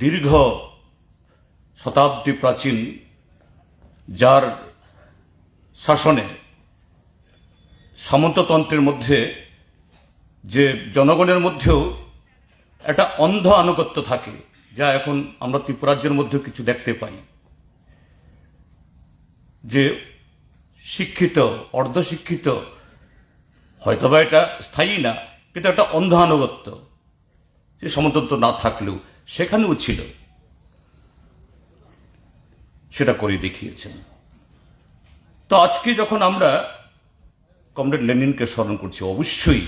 দীর্ঘ শতাব্দী প্রাচীন, যার শাসনে সামন্ততন্ত্রের মধ্যে যে জনগণের মধ্যেও একটা অন্ধ আনুগত্য থাকে, যা এখন আমরা ত্রিপুরাজ্যের মধ্যেও কিছু দেখতে পাই। যে শিক্ষিত, অর্ধশিক্ষিত, হয়তোবা এটা স্থায়ী না, কিন্তু একটা অন্ধ আনুগত্য, যে সামন্তত্ব না থাকলেও। সেখানেও ছিল। সেটা করে দেখিয়েছেন। তো আজকে যখন আমরা কমরেড লেনিনকে স্মরণ করছি, অবশ্যই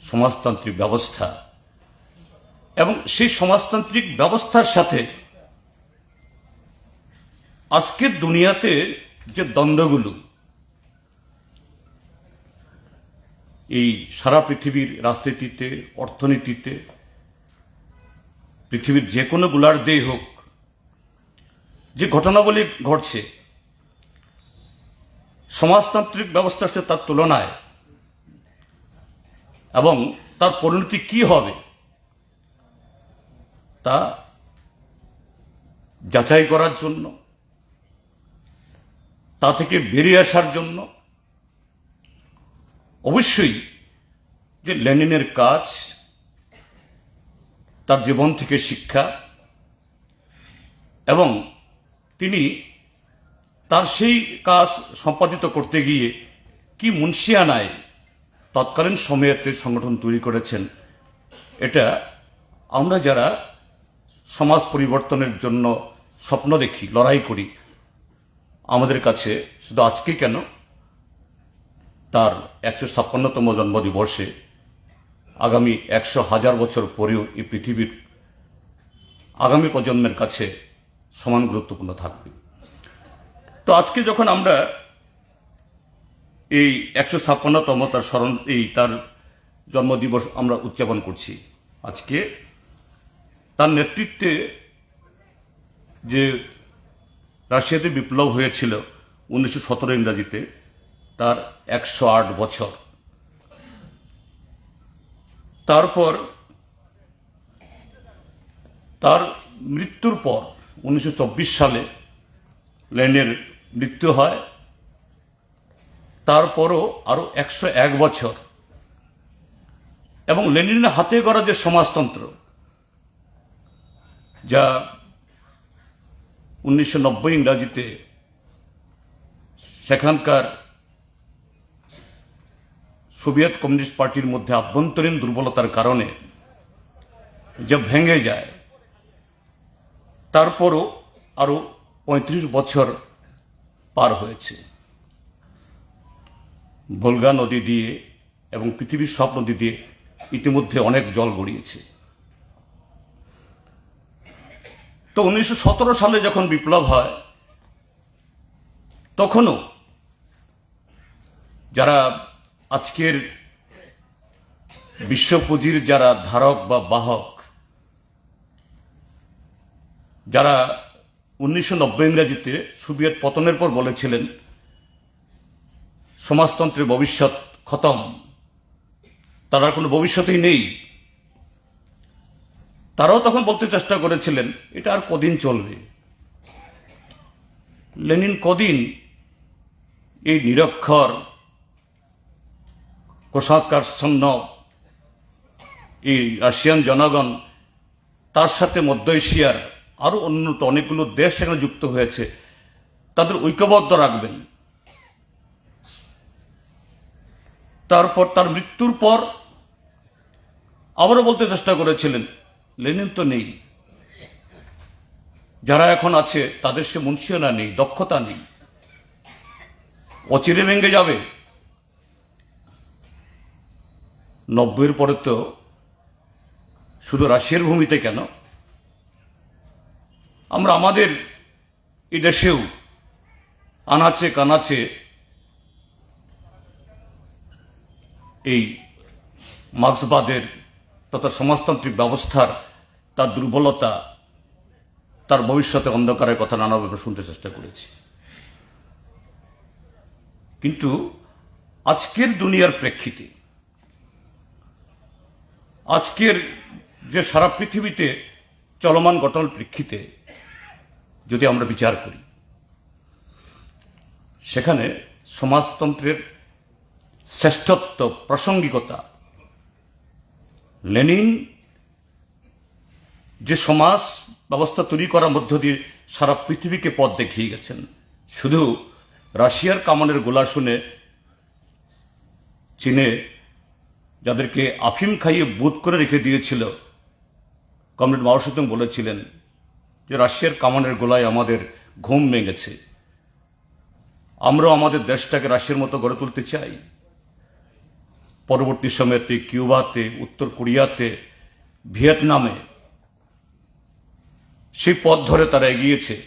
সমাজতান্ত্রিক ব্যবস্থা এবং সেই সমাজতান্ত্রিক ব্যবস্থার সাথে আজকের দুনিয়াতে যে দ্বন্দ্বগুলো, এই সারা পৃথিবীর রাজনীতিতে, অর্থনীতিতে পৃথিবীর যে কোনো গোলার্ধেই হোক, যে ঘটনাবলী ঘটছে, সমাজতান্ত্রিক ব্যবস্থার সাথে তার তুলনায়, এবং তার পরিণতি কি হবে, তা যাচাই করার জন্য, তা থেকে বেরিয়ে আসার জন্য, অবশ্যই যে লেনিনের কাজ তার জীবন থেকে শিক্ষা এবং তিনি তার সেই কাজ সম্পাদিত করতে গিয়ে কি মুন্সিয়ানায় তৎকালীন সময়েতে সংগঠন তৈরি করেছেন, এটা আমরা যারা সমাজ পরিবর্তনের জন্য স্বপ্ন দেখি, লড়াই করি, আমাদের কাছে শুধু আজকে কেন? তার একশো ছাপ্পান্নতম জন্মদিবসে আগামী একশো হাজার বছর পরেও এই পৃথিবীর আগামী প্রজন্মের কাছে সমান গুরুত্বপূর্ণ থাকবে। তো আজকে যখন আমরা এই একশো ছাপ্পান্নতম তার স্মরণ, এই তার জন্মদিবস আমরা উদযাপন করছি আজকে, তার নেতৃত্বে যে রাশিয়াতে বিপ্লব হয়েছিল উনিশশো সতেরো ইংরাজিতে, তার একশো আট বছর তারপর, তার মৃত্যুর পর, উনিশশো চব্বিশ সালে লেনের মৃত্যু হয়। তারপরও আরও একশো এক বছর। এবং লেনিনের হাতে গড়া যে সমাজতন্ত্র, যা উনিশশো নব্বই ইংরাজিতে সেখানকার সোভিয়েত কমিউনিস্ট পার্টির মধ্যে আভ্যন্তরীণ দুর্বলতার কারণে যা ভেঙে যায়, তারপরও আরও পঁয়ত্রিশ বছর পার হয়েছে। ভোলগা নদী দিয়ে এবং পৃথিবীর সব নদী দিয়ে ইতিমধ্যে অনেক জল গড়িয়েছে। তো উনিশশো সতেরো সালে যখন বিপ্লব হয়, তখনও যারা আজকের বিশ্বপুঁজির যারা ধারক বা বাহক, যারা উনিশশো নব্বই ইংরাজিতে সোভিয়েত পতনের পর বলেছিলেন, সমাজতন্ত্রের ভবিষ্যৎ খতম, তার কোনো ভবিষ্যতেই নেই। তারাও তখন বলতে চেষ্টা করেছিলেন, এটা আর কদিন চলবে? লেনিন কদিন এই নিরক্ষর কুসংস্কারচ্ছন্ন এই রাশিয়ান জনগণ, তার সাথে মধ্য এশিয়ার আরও উন্নত অনেকগুলো দেশ সেখানে যুক্ত হয়েছে। তাদের ঐক্যবদ্ধ রাখবেন। তারপর তার মৃত্যুর পর আবারও বলতে চেষ্টা করেছিলেন, লেনিন তো নেই। যারা এখন আছে, তাদের সে মুন্সিয়ানা নেই, দক্ষতা নেই। অচিরে ভেঙে যাবে। নব্বইয়ের পরে তো শুধু রাশিয়ার ভূমিতে কেন? আমরা আমাদের এই দেশেও আনাচে কানাচে এই মার্ক্সবাদের তথা সমাজতান্ত্রিক ব্যবস্থার তার দুর্বলতা, তার ভবিষ্যতে অন্ধকারের কথা নানাভাবে শুনতে চেষ্টা করেছি। কিন্তু আজকের দুনিয়ার প্রেক্ষিতে আজকের যে সারা পৃথিবীতে চলমান ঘটনার প্রেক্ষিতে যদি আমরা বিচার করি, সেখানে সমাজতন্ত্রের শ্রেষ্ঠত্ব প্রাসঙ্গিকতা, লেনিন যে সমাজ ব্যবস্থা তৈরি করার মধ্য দিয়ে সারা পৃথিবীকে পথ দেখিয়ে গেছেন, শুধু রাশিয়ার কামানের গোলা শুনে চীনে যাদেরকে আফিম খাইয়ে বুধ করে রেখে দিয়েছিল। কমরেড মাও সেতুং বলেছিলেন যে, রাশিয়ার কামানের গোলায় আমাদের ঘুম ভেঙেছে। আমরাও আমাদের দেশটাকে রাশিয়ার মতো গড়ে তুলতে চাই। পরবর্তী সময়তে কিউবাতে, উত্তর কোরিয়াতে, ভিয়েতনামে সেই পথ ধরে তারা এগিয়েছে।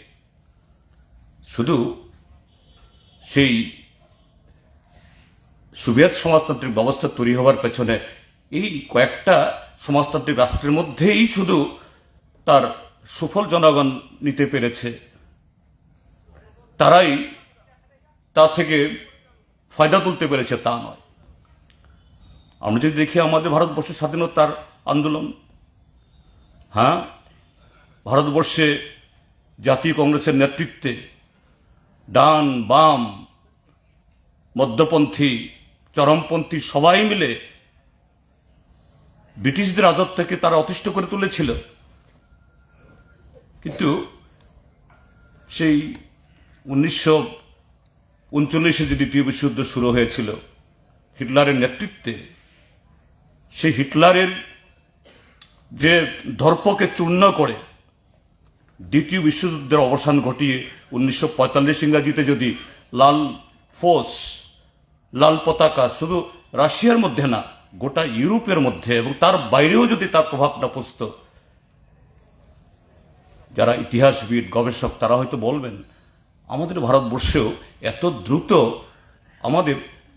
শুধু সেই সোভিয়েত সমাজতান্ত্রিক ব্যবস্থা তৈরি হওয়ার পেছনে এই কয়েকটা সমাজতান্ত্রিক রাষ্ট্রের মধ্যেই শুধু তার সুফল জনগণ নিতে পেরেছে। তারাই তা থেকে ফায়দা তুলতে পেরেছে, তা নয়। আমরা যদি দেখি আমাদের ভারতবর্ষের স্বাধীনতার আন্দোলন হ্যাঁ? ভারতবর্ষে জাতীয় কংগ্রেসের নেতৃত্বে ডান বাম মধ্যপন্থী চরমপন্থী সবাই মিলে ব্রিটিশদের রাজত্বকে তারা অতিষ্ঠ করে তুলেছিল। কিন্তু সেই উনিশশো উনচল্লিশে যে দ্বিতীয় বিশ্বযুদ্ধ শুরু হয়েছিল, হিটলারের নেতৃত্বে, সেই হিটলারের যে দর্পকে চূর্ণ করে দ্বিতীয় বিশ্বযুদ্ধের অবসান ঘটিয়ে উনিশশো পঁয়তাল্লিশ ইংরাজিতে যদি লাল ফোর্স লাল পতাকা শুধু রাশিয়ার মধ্যে না, গোটা ইউরোপের মধ্যে এবং তার বাইরেও যদি তার প্রভাবটা পুষত যারা ইতিহাসবিদ, গবেষক, তারা হয়তো বলবেন, আমাদের ভারতবর্ষেও এত দ্রুত আমাদের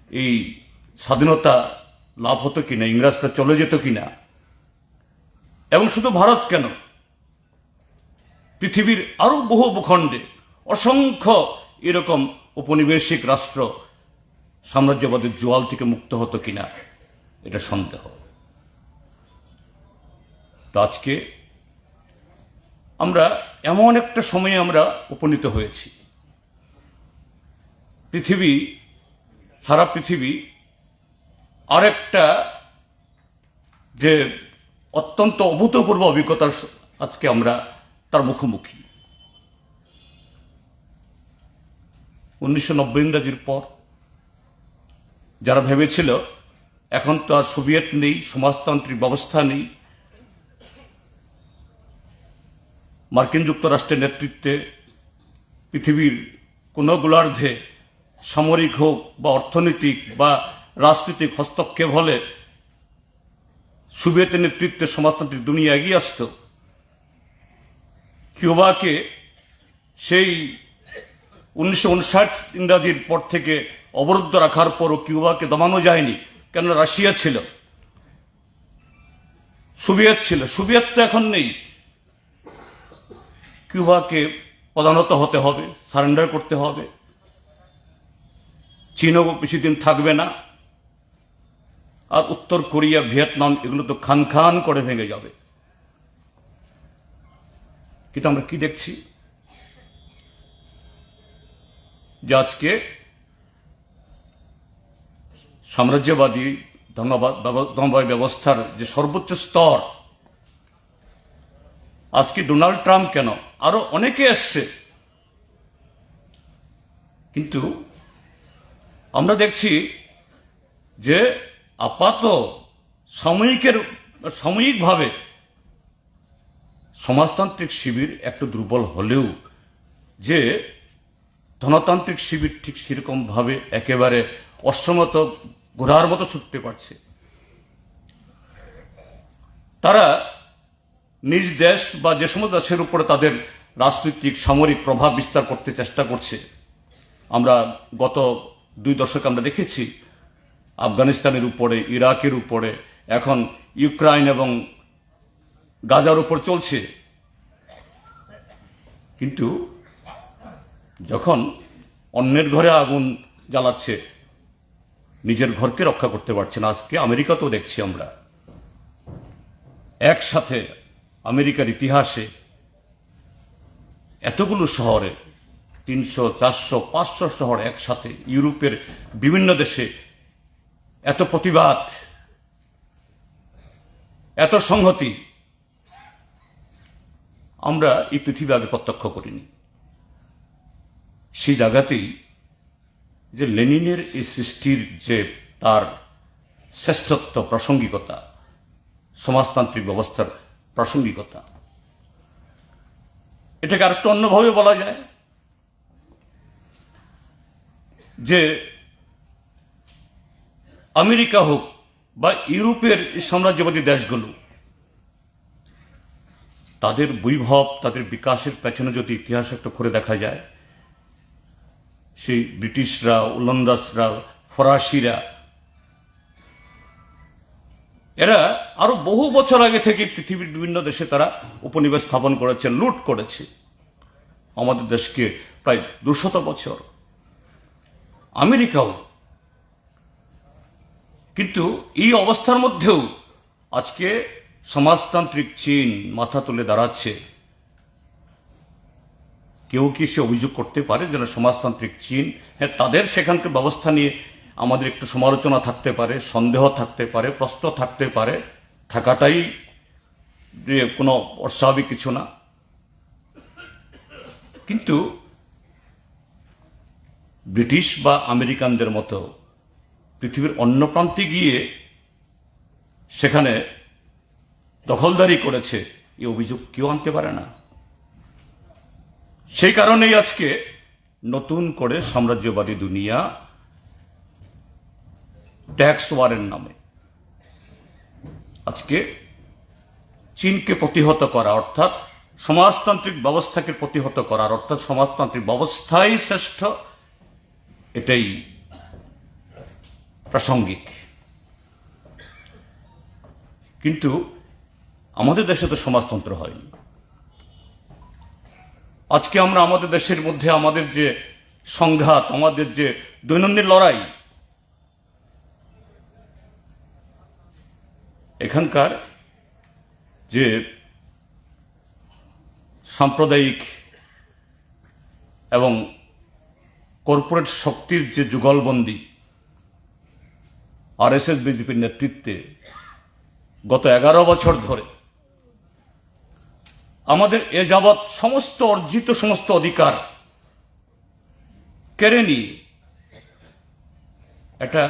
এই স্বাধীনতা লাভ হতো কিনা, ইংরেজরা চলে যেত কিনা? এবং শুধু ভারত কেন? পৃথিবীর আরও বহু ভূখণ্ডে অসংখ্য এরকম উপনিবেশিক রাষ্ট্র সাম্রাজ্যবাদের জোয়াল থেকে মুক্ত হতো কিনা, এটা সন্দেহ। তো আজকে আমরা এমন একটা সময়ে আমরা উপনীত হয়েছি। পৃথিবী, সারা পৃথিবী আরেকটা যে অত্যন্ত অভূতপূর্ব অভিজ্ঞতার আজকে আমরা তার মুখোমুখি। উনিশশো নব্বই ইংরাজির পর যারা ভেবেছিল এখন তো আর সোভিয়েত নেই, সমাজতান্ত্রিক ব্যবস্থা নেই, মার্কিন যুক্তরাষ্ট্রের নেতৃত্বে পৃথিবীর কোনো গোলার্ধে সামরিক হোক বা অর্থনৈতিক বা রাজনৈতিক হস্তক্ষেপ হলে সোভিয়েতের নেতৃত্বে সমাজতান্ত্রিক দুনিয়া এগিয়ে আসত। কিউবাকে সেই উনিশশো উনষাট ইংরাজির পর থেকে অবরুদ্ধ রাখার পরও কিউবাকে দমানো যায়নি কেন রাশিয়া ছিল। সোভিয়েত ছিল। সোভিয়েত তো এখন নেই। কিউবাকে প্রধানত হতে হবে, সারেন্ডার করতে হবে। চীনও বেশি দিন থাকবে না। আর উত্তর কোরিয়া, ভিয়েতনাম এগুলো তো খান খান করে ভেঙে যাবে। কিন্তু আমরা কি দেখছি? যে আজকে সাম্রাজ্যবাদী ধনবাদ ব্যবস্থার যে সর্বোচ্চ স্তর, আজকে ডোনাল্ড ট্রাম্প কেন? আরও অনেকে এসছে। কিন্তু আমরা দেখছি যে আপাত সাময়িকের, সাময়িকভাবে সমাজতান্ত্রিক শিবির একটু দুর্বল হলেও যে ধনতান্ত্রিক শিবির ঠিক সেরকমভাবে একেবারে অসমত ঘোড়ার মতো ছুটতে পারছে। তারা নিজ দেশ বা যে সমস্ত দেশের উপরে তাদের রাজনৈতিক, সামরিক প্রভাব বিস্তার করতে চেষ্টা করছে। আমরা গত দুই দশক আমরা দেখেছি, আফগানিস্তানের উপরে, ইরাকের উপরে, এখন ইউক্রাইন এবং গাজার উপর চলছে। কিন্তু যখন অন্যের ঘরে আগুন জ্বালাচ্ছে নিজের ঘরকে রক্ষা করতে পারছে না। আজকে আমেরিকাতেও দেখছি আমরা। একসাথে আমেরিকার ইতিহাসে এতগুলো শহরে, তিনশো, চারশো, পাঁচশো শহর একসাথে ইউরোপের বিভিন্ন দেশে এত প্রতিবাদ, এত সংহতি, আমরা এই পৃথিবী আগে প্রত্যক্ষ করিনি। সেই জায়গাতেই যে লেনিনের এই সৃষ্টির যে তার শ্রেষ্ঠত্ব, প্রাসঙ্গিকতা, সমাজতান্ত্রিক ব্যবস্থার প্রাসঙ্গিকতা, এটাকে আরেকটু অন্যভাবে বলা যায় যে আমেরিকা হোক বা ইউরোপের সাম্রাজ্যবাদী দেশগুলো, তাদের বৈভব, তাদের বিকাশের পেছনে যদি ইতিহাস একটু করে দেখা যায় সেই ব্রিটিশরা ওলন্দাসরা ফরাসিরা, এরা আরও বহু বছর আগে থেকে পৃথিবীর বিভিন্ন দেশে তারা উপনিবেশ স্থাপন করেছে, লুট করেছে। আমাদের দেশকে প্রায় দুশত বছর। আমেরিকাও। কিন্তু এই অবস্থার মধ্যেও আজকে সমাজতান্ত্রিক চীন মাথা তুলে দাঁড়াচ্ছে। কেউ কি সে অভিযোগ করতে পারে যেন সমাজতান্ত্রিক চীন? হ্যাঁ তাদের সেখানকার ব্যবস্থা নিয়ে আমাদের একটু সমালোচনা থাকতে পারে, সন্দেহ থাকতে পারে, প্রশ্ন থাকতে পারে। থাকাটাই কোনো অস্বাভাবিক কিছু না। কিন্তু ব্রিটিশ বা আমেরিকানদের মতো পৃথিবীর অন্য প্রান্তে গিয়ে সেখানে দখলদারি করেছে, এই অভিযোগ কেউ আনতে পারে না। সেই কারণেই আজকে নতুন করে সাম্রাজ্যবাদী দুনিয়া ট্যাক্স ওয়ারের নামে আজকে চীনকে প্রতিহত করা, অর্থাৎ সমাজতান্ত্রিক ব্যবস্থাকে প্রতিহত করার অর্থাৎ সমাজতান্ত্রিক ব্যবস্থাই শ্রেষ্ঠ, এটাই প্রাসঙ্গিক। কিন্তু আমাদের দেশে তো সমাজতন্ত্র হয়নি। আজকে আমরা আমাদের দেশের মধ্যে আমাদের যে সংঘাত, আমাদের যে দৈনন্দিন লড়াই, এখানকার যে সাম্প্রদায়িক এবং কর্পোরেট শক্তির যে যুগলবন্দি, আর এস এস বিজেপির নেতৃত্বে গত এগারো বছর ধরে আমাদের এ যাবৎ সমস্ত অর্জিত সমস্ত অধিকার কেড়ে নিয়ে একটা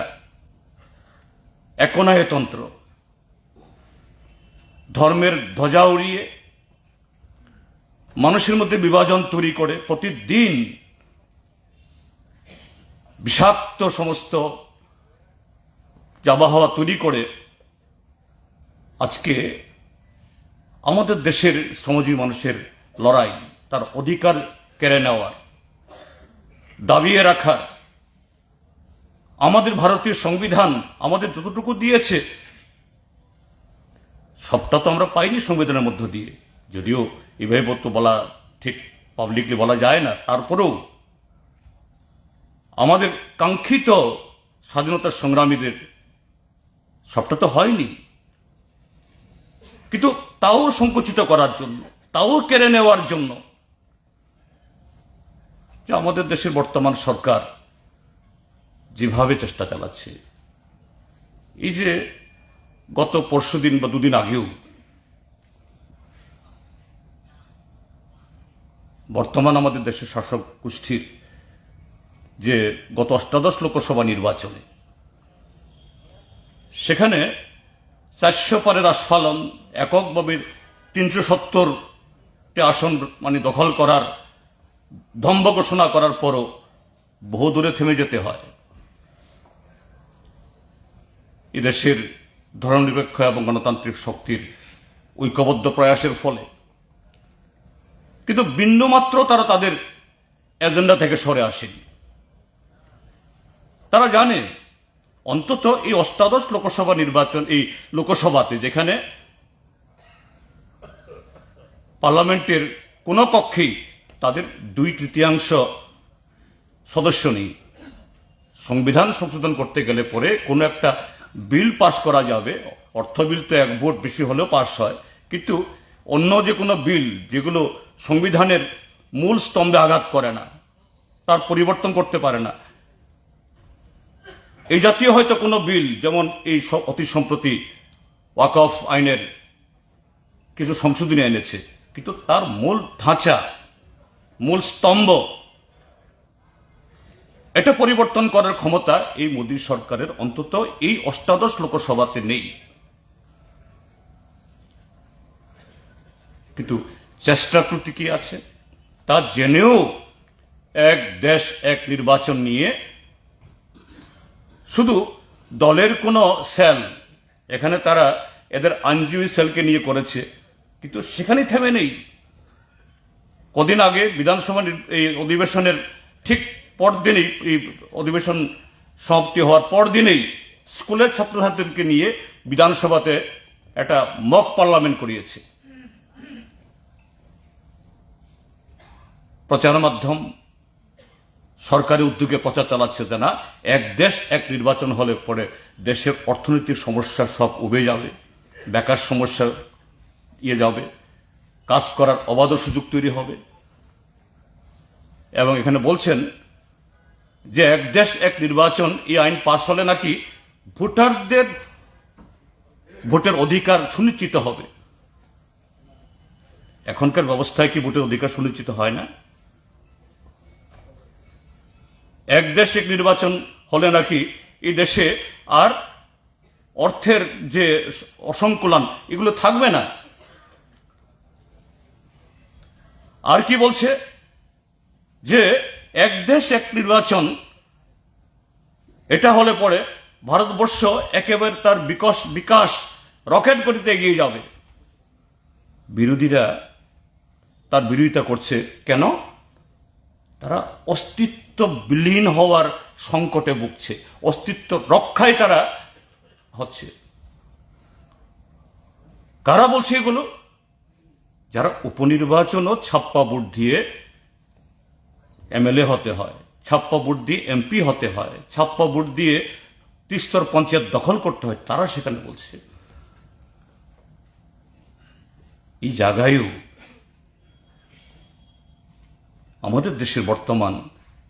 একনায়তন্ত্র ধর্মের ধ্বজা উড়িয়ে মানুষের মধ্যে বিভাজন তৈরি করে প্রতিদিন বিষাক্ত সমস্ত জাবাহাওয়া তৈরি করে আজকে আমাদের দেশের শ্রমজীবী মানুষের লড়াই তার অধিকার কেড়ে নেওয়ার, দাবিয়ে রাখার, আমাদের ভারতীয় সংবিধান আমাদের যতটুকু দিয়েছে, সবটা তো আমরা পাইনি সংবিধানের মধ্য দিয়ে। যদিও এভাবে তো বলা ঠিক পাবলিকলি বলা যায় না, তারপরেও আমাদের কাঙ্ক্ষিত স্বাধীনতার সংগ্রামীদের সবটা তো হয়নি। কিন্তু তাও সংকুচিত করার জন্য, তাও কেড়ে নেওয়ার জন্য। যে আমাদের দেশের বর্তমান সরকার যেভাবে চেষ্টা চালাচ্ছে, এই যে গত পরশু দিন বা দুদিন আগেও বর্তমান আমাদের দেশের শাসক গোষ্ঠীর যে গত অষ্টাদশ লোকসভা নির্বাচনে, সেখানে চারশো পরের আস্ফালন এককভাবে তিনশো সত্তরটি আসন মানে দখল করার ধম্ব ঘোষণা করার পরও বহু দূরে থেমে যেতে হয়। এদেশের ধর্মনিরপেক্ষ এবং গণতান্ত্রিক শক্তির ঐক্যবদ্ধ প্রয়াসের ফলে। কিন্তু বিন্দুমাত্র তারা তাদের এজেন্ডা থেকে সরে আসেনি। তারা জানে অন্তত এই অষ্টাদশ লোকসভা নির্বাচন, এই লোকসভাতে যেখানে পার্লামেন্টের কোনো কক্ষেই তাদের দুই তৃতীয়াংশ সদস্য নেই। সংবিধান সংশোধন করতে গেলে পরে কোনো একটা বিল পাশ করা যাবে। অর্থ বিল তো এক ভোট বেশি হলেও পাশ হয়। কিন্তু অন্য যে কোনো বিল যেগুলো সংবিধানের মূল স্তম্ভে আঘাত করে না, তার পরিবর্তন করতে পারে না এই জাতীয় হয়তো কোনো বিল, যেমন এই অতি সম্প্রতি ওয়াকফ আইনের কিছু সংশোধনী এনেছে, কিন্তু তার মূল ধাঁচা, মূল স্তম্ভ, এটা পরিবর্তন করার ক্ষমতা এই মোদী সরকারের অন্তত এই অষ্টাদশ লোকসভাতে নেই। কিন্তু চেষ্টা ত্রুটি কি আছে? তা জেনেও এক দেশ, এক নির্বাচন নিয়ে শুধু দলের কোনো সেল, এখানে তারা এদের আইনজীবী সেলকে নিয়ে করেছে, কিন্তু সেখানেই থেমে নেই। কদিন আগে বিধানসভা এই অধিবেশনের ঠিক পরদিনেই, এই অধিবেশন সমাপ্তি হওয়ার পরদিনেই স্কুলের ছাত্রছাত্রীদেরকে নিয়ে বিধানসভাতে একটা মক পার্লামেন্ট করিয়েছে। প্রচার মাধ্যম সরকারি উদ্যোগে প্রচার চালাচ্ছে যে না, এক দেশ এক নির্বাচন হলে পরে দেশের অর্থনৈতিক সমস্যা সব উবে যাবে, বেকার সমস্যা ইয়ে যাবে, কাজ করার অবাধ সুযোগ তৈরি হবে। এবং এখানে বলছেন যে এক দেশ এক নির্বাচন এই আইন পাশ হলে নাকি ভোটারদের ভোটের অধিকার সুনিশ্চিত হবে। এখনকার ব্যবস্থায় কি ভোটের অধিকার সুনিশ্চিত হয় না? এক দেশ এক নির্বাচন হলে নাকি এই দেশে আর অর্থের যে অসংকুলন, এগুলো থাকবে না? আর কি বলছে? যে এক দেশ এক নির্বাচন, এটা হলে পরে ভারতবর্ষ একেবারে তার বিকাশ বিকাশ রকেট গতিতে এগিয়ে যাবে। বিরোধীরা তার বিরোধিতা করছে। কেন? তারা অস্তিত্ব বিলীন হওয়ার সংকটে ভুগছে। অস্তিত্ব রক্ষায় তারা হচ্ছে। কারা বলছে এগুলো? যারা উপনির্বাচনও ছাপ্পা ভোট দিয়ে এমএলএ হতে হয়, ছাপ্পা ভোট দিয়ে এমপি হতে হয়, ছাপ্পা ভোট দিয়ে তিস্তর পঞ্চায়েত দখল করতে হয়, তারা সেখানে বলছে। এই জায়গায়ও আমাদের দেশের বর্তমান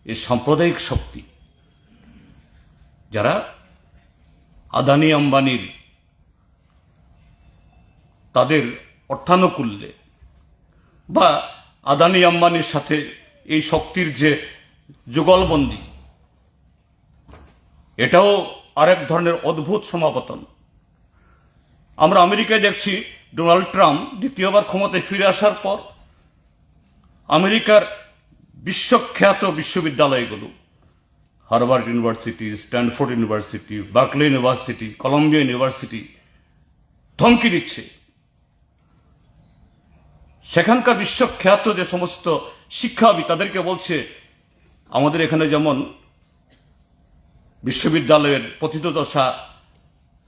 এই সাম্প্রদায়িক শক্তি, যারা আদানি আম্বানির তাদের অর্থানুকূল্যে বা আদানি আম্বানির সাথে এই শক্তির যে যুগলবন্দি, এটাও আরেক ধরনের অদ্ভুত সমাপতন। আমরা আমেরিকায় দেখছি ডোনাল্ড ট্রাম্প দ্বিতীয়বার ক্ষমতায় ফিরে আসার পর আমেরিকার বিশ্বখ্যাত বিশ্ববিদ্যালয়গুলো, Harvard university, Stanford university, Berkeley university, Columbia university ধমকি দিচ্ছে। সেখানকার বিশ্বখ্যাত যে সমস্ত শিক্ষাবিদ, তাদেরকে বলছে, আমাদের এখানে যেমন বিশ্ববিদ্যালয়ের পতিতদশা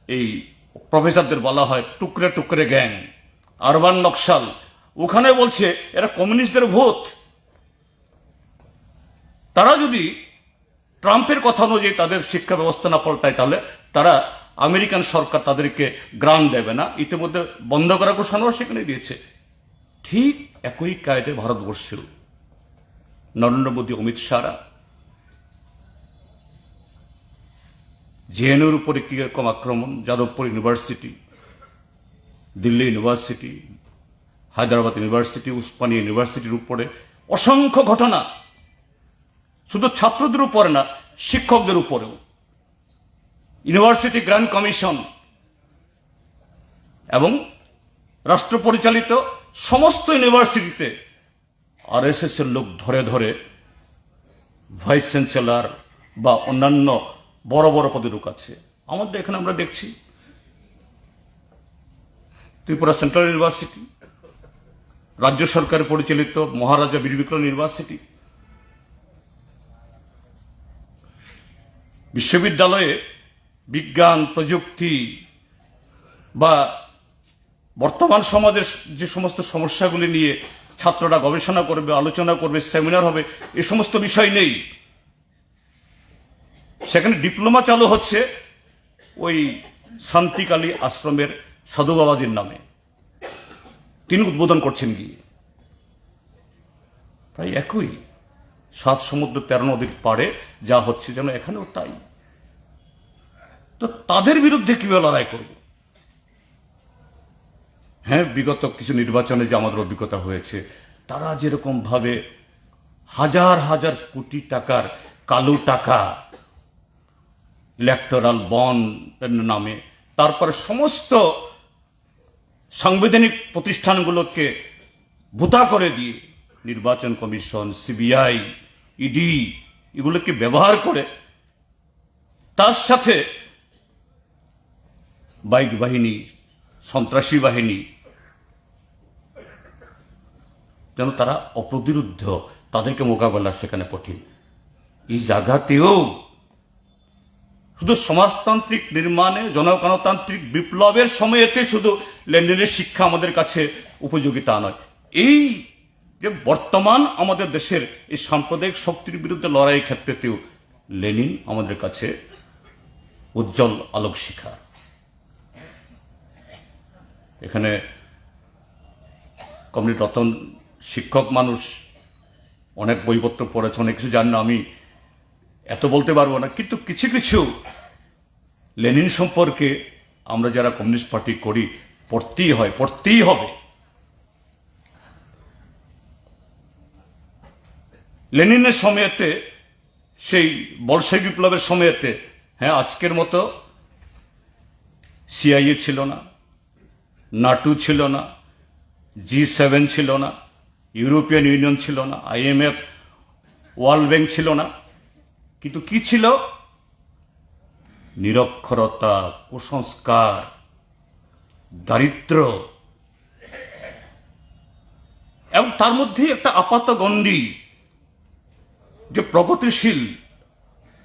এই প্রফেসরদের বলা হয় টুকরে টুকরে গ্যাং আরবান নকশাল। ওখানে বলছে, এরা কমিউনিস্টদের ভূত। তারা যদি ট্রাম্পের কথা অনুযায়ী তাদের শিক্ষা ব্যবস্থা না পাল্টায় তাহলে তারা আমেরিকান সরকার তাদেরকে গ্রান্ট দেবে না। ইতিমধ্যে বন্ধ করার ঘোষণাও সেখানে দিয়েছে। ঠিক একই কায়দে ভারতবর্ষেও নরেন্দ্র মোদী, অমিত শাহরা জেএনউর উপরে কীরকম আক্রমণ, Jadavpur university, Delhi university, Hyderabad university Usmani ইউনিভার্সিটির উপরে অসংখ্য ঘটনা শুধু ছাত্রদের উপরে না, শিক্ষকদের উপরেও। ইউনিভার্সিটি গ্র্যান্ড কমিশন এবং রাষ্ট্র পরিচালিত সমস্ত ইউনিভার্সিটিতে আর এর লোক ধরে ধরে ভাইস চ্যান্সেলর বা অন্যান্য বড় বড় পদে ঢুকাচ্ছে। আমাদের এখানে আমরা দেখছি ত্রিপুরা সেন্ট্রাল ইউনিভার্সিটি, রাজ্য সরকার পরিচালিত মহারাজা বীর বিক্রম ইউনিভার্সিটি বিশ্ববিদ্যালয়ে বিজ্ঞান, প্রযুক্তি বা বর্তমান সমাজের যে সমস্ত সমস্যাগুলি নিয়ে ছাত্ররা গবেষণা করবে, আলোচনা করবে, সেমিনার হবে, এ সমস্ত বিষয় নেই। সেখানে ডিপ্লোমা চালু হচ্ছে ওই শান্তিকালী আশ্রমের সাধু বাবাজির নামে। তিনি উদ্বোধন করছেন গিয়ে। প্রায় একই। সাত সমুদ্র তেরো নদীর পাড়ে, যা হচ্ছে যেন এখানেও তাই। তো তাদের বিরুদ্ধে কীভাবে লড়াই করব? হ্যাঁ বিগত কিছু নির্বাচনে যে আমাদের অভিজ্ঞতা হয়েছে, তারা যেরকম ভাবে হাজার হাজার কোটি টাকার কালো টাকা ইলেকটোরাল বন্ড নামে, তারপরে সমস্ত সাংবিধানিক প্রতিষ্ঠানগুলোকে ভূতা করে দিয়ে নির্বাচন কমিশন সিবিআই ইডি এগুলোকে ব্যবহার করে তার সাথে বাইক বাহিনী, সন্ত্রাসী বাহিনী যেন তারা অপ্রতিরুদ্ধ তাদেরকে মোকাবেলা সেখানে কঠিন। এই জায়গাতেও শুধু সমাজতান্ত্রিক নির্মাণে, জনগণতান্ত্রিক বিপ্লবের সময়েতে শুধু লেনদেনের শিক্ষা আমাদের কাছে উপযোগিতা নয়। এই যে বর্তমান আমাদের দেশের এই সাম্প্রদায়িক শক্তির বিরুদ্ধে লড়াই ক্ষেত্রেতেও লেনিন আমাদের কাছে উজ্জ্বল আলোক শিখা। এখানে কমরেড রতন শিক্ষক মানুষ, অনেক বইপত্র পড়েছে, অনেক কিছু জান না আমি এত বলতে পারব না, কিন্তু কিছু কিছু লেনিন সম্পর্কে আমরা যারা কমিউনিস্ট পার্টি করি, পড়তেই হয়, পড়তেই হবে। লেনিনের সময়েতে, সেই বলসেই বিপ্লবের সময়েতে হ্যাঁ আজকের মতো সিআইএ ছিল না, নাটু ছিল না, জি সেভেন ছিল না, ইউরোপিয়ান ইউনিয়ন ছিল না, আইএমএফ, ওয়ার্ল্ড ব্যাংক ছিল না। কিন্তু কি ছিল? নিরক্ষরতা, কুসংস্কার, দারিদ্র। এবং তার মধ্যে একটা আপাত গণ্ডি যে প্রগতিশীল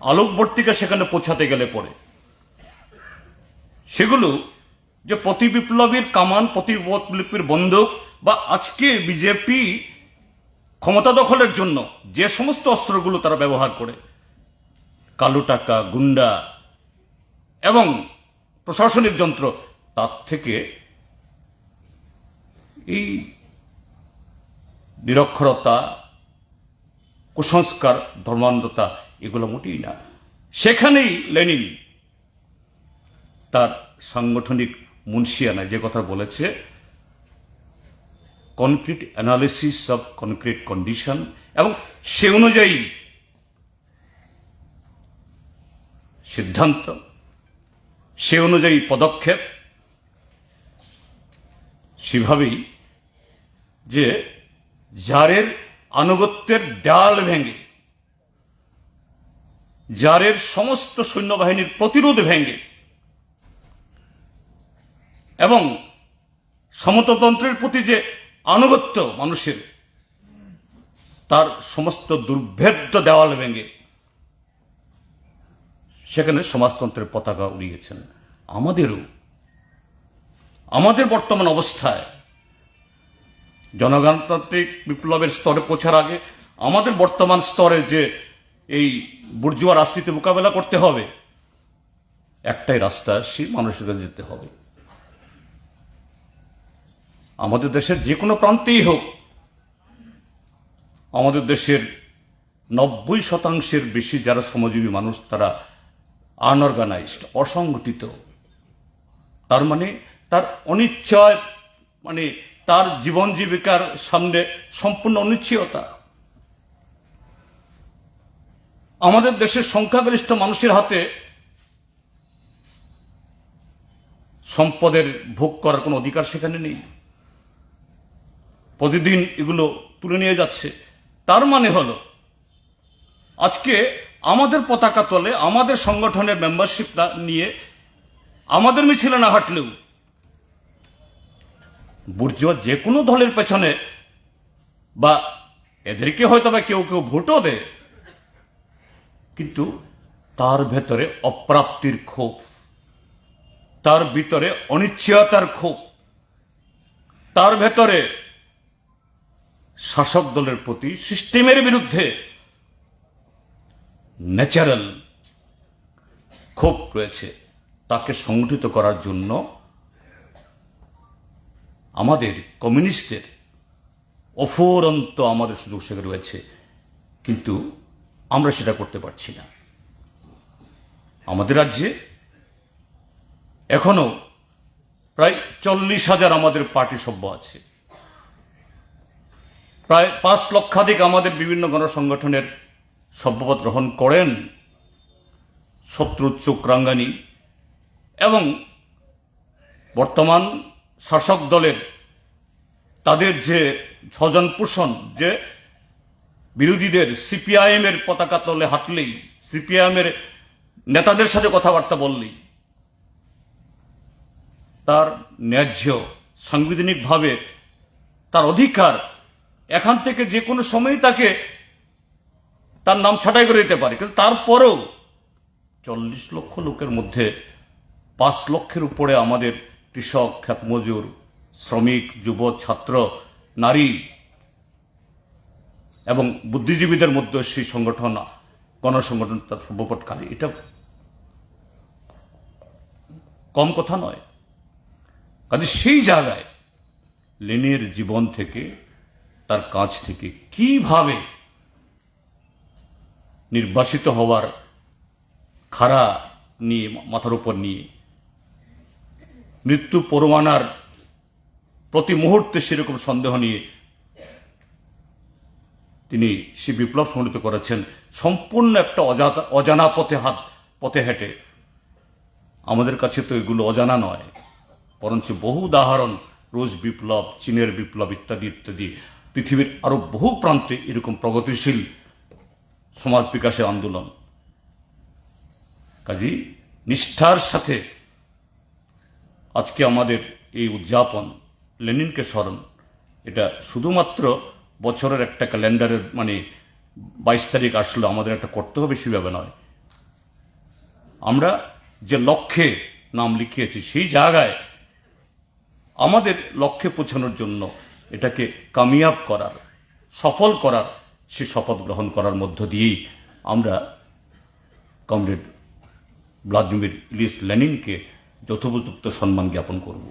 আলোকবর্তিকা সেখানে পৌঁছাতে গেলে পরে। সেগুলো যে প্রতি বিপ্লবীর কামান প্রতি বিপ্লবীর বন্দুক বা আজকে বিজেপি ক্ষমতা দখলের জন্য যে সমস্ত অস্ত্রগুলো তারা ব্যবহার করে, কালো টাকা, গুন্ডা এবং প্রশাসনিক যন্ত্র, তার থেকে এই নিরক্ষরতা কুসংস্কার, ধর্মান্ধতা, এগুলো মোটেই না। সেখানেই লেনিন তার সাংগঠনিক মুন্সিয়ানা যে কথা বলেছে, concrete analysis of concrete condition এবং সে অনুযায়ী সিদ্ধান্ত, সে অনুযায়ী পদক্ষেপ, সেভাবেই যে জারের আনুগত্যের দেয়াল ভেঙে, জারের সমস্ত সৈন্যবাহিনীর প্রতিরোধ ভেঙে এবং সমততন্ত্রের প্রতি যে আনুগত্য মানুষের, তার সমস্ত দুর্ভেদ্য দেওয়াল ভেঙে সেখানে সমাজতন্ত্রের পতাকা উড়িয়েছেন। আমাদেরও, আমাদের বর্তমান অবস্থায় জনগণতান্ত্রিক বিপ্লবের স্তরে পৌঁছার আগে আমাদের বর্তমান স্তরে যে এই বুর্জুয়া রাজনীতি মোকাবেলা করতে হবে, একটাই রাস্তা, সেই মানুষের কাছে যেতে হবে। আমাদের দেশের যে কোনো প্রান্তেই হোক, আমাদের দেশের নব্বই শতাংশের বেশি যারা শ্রমজীবী মানুষ, তারা আনঅর্গানাইজড, অসংগঠিত। তার মানে তার অনিশ্চয় মানে তার জীবন জীবিকার সামনে সম্পূর্ণ অনিশ্চয়তা। আমাদের দেশের সংখ্যাগরিষ্ঠ মানুষের হাতে সম্পদের ভোগ করার কোনো অধিকার সেখানে নেই। প্রতিদিন এগুলো তুলে নিয়ে যাচ্ছে। তার মানে হলো, আজকে আমাদের পতাকা তলে আমাদের সংগঠনের মেম্বারশিপ নিয়ে আমাদের মিছিলে না হাঁটলেও বুর্জুয়া যে কোনো দলের পেছনে বা এদেরকে হয়তো বা কেউ কেউ ভোটও দেয়, কিন্তু তার ভেতরে অপ্রাপ্তির ক্ষোভ, তার ভিতরে অনিশ্চয়তার ক্ষোভ, তার ভেতরে শাসক দলের প্রতি সিস্টেমের বিরুদ্ধে ন্যাচারাল ক্ষোভ রয়েছে, তাকে সংগঠিত করার জন্য আমাদের কমিউনিস্টদের অফুরন্ত আমাদের সুযোগ সুবিধা রয়েছে, কিন্তু আমরা সেটা করতে পারছি না। আমাদের রাজ্যে এখনও প্রায় চল্লিশ হাজার আমাদের পার্টি সভ্য আছে। প্রায় পাঁচ লক্ষাধিক আমাদের বিভিন্ন গণসংগঠনের সভ্যপদ গ্রহণ করেন শত্রু চোখরাঙ্গানি এবং বর্তমান শাসক দলের তাদের যে স্বজন পোষণ, যে বিরোধীদের সিপিআইএম এর পতাকা তলে হাঁটলেই সিপিআইএম এর নেতাদের সাথে কথাবার্তা বললেই, তার ন্যায্য সাংবিধানিকভাবে তার অধিকার এখান থেকে যে কোনো সময় তাকে তার নাম ছাঁটাই করে দিতে পারে। কিন্তু তারপরেও চল্লিশ লক্ষ লোকের মধ্যে পাঁচ লক্ষের উপরে আমাদের কৃষক খ্যাতমজুর শ্রমিক যুব ছাত্র, নারী এবং বুদ্ধিজীবীদের মধ্যে সেই সংগঠন, গণসংগঠন তার সর্বপটকারী। এটা কম কথা নয়। কাজে সেই জায়গায় লেনের জীবন থেকে, তার কাজ থেকে কীভাবে নির্বাসিত হওয়ার খাড়া নিয়ে, মাথার উপর নিয়ে মৃত্যু পরমানার প্রতি মুহূর্তে সেরকম সন্দেহ নিয়ে তিনি সে বিপ্লব সংগঠিত করেছেন। সম্পূর্ণ একটা অজানা পথে হাত, পথে হেঁটে। আমাদের কাছে তো এগুলো অজানা নয়, বরঞ্চ বহু উদাহরণ রুশ বিপ্লব, চীনের বিপ্লব ইত্যাদি ইত্যাদি। পৃথিবীর আরও বহু প্রান্তে এরকম প্রগতিশীল সমাজ বিকাশের আন্দোলন। কাজী, নিষ্ঠার সাথে আজকে আমাদের এই উদযাপন, লেনিনকে স্মরণ, এটা শুধুমাত্র বছরের একটা ক্যালেন্ডারের মানে বাইশ তারিখ আসলো, আমাদের একটা করতে হবে সেভাবে নয়। আমরা যে লক্ষ্যে নাম লিখিয়েছি, সেই জায়গায় আমাদের লক্ষ্যে পৌঁছানোর জন্য এটাকে কামিয়াব করার, সফল করার, সে শপথ গ্রহণ করার মধ্য দিয়েই আমরা কমরেড ভ্লাদিমির ইলিস লেনিনকে যথোপযুক্ত সম্মান জ্ঞাপন করব।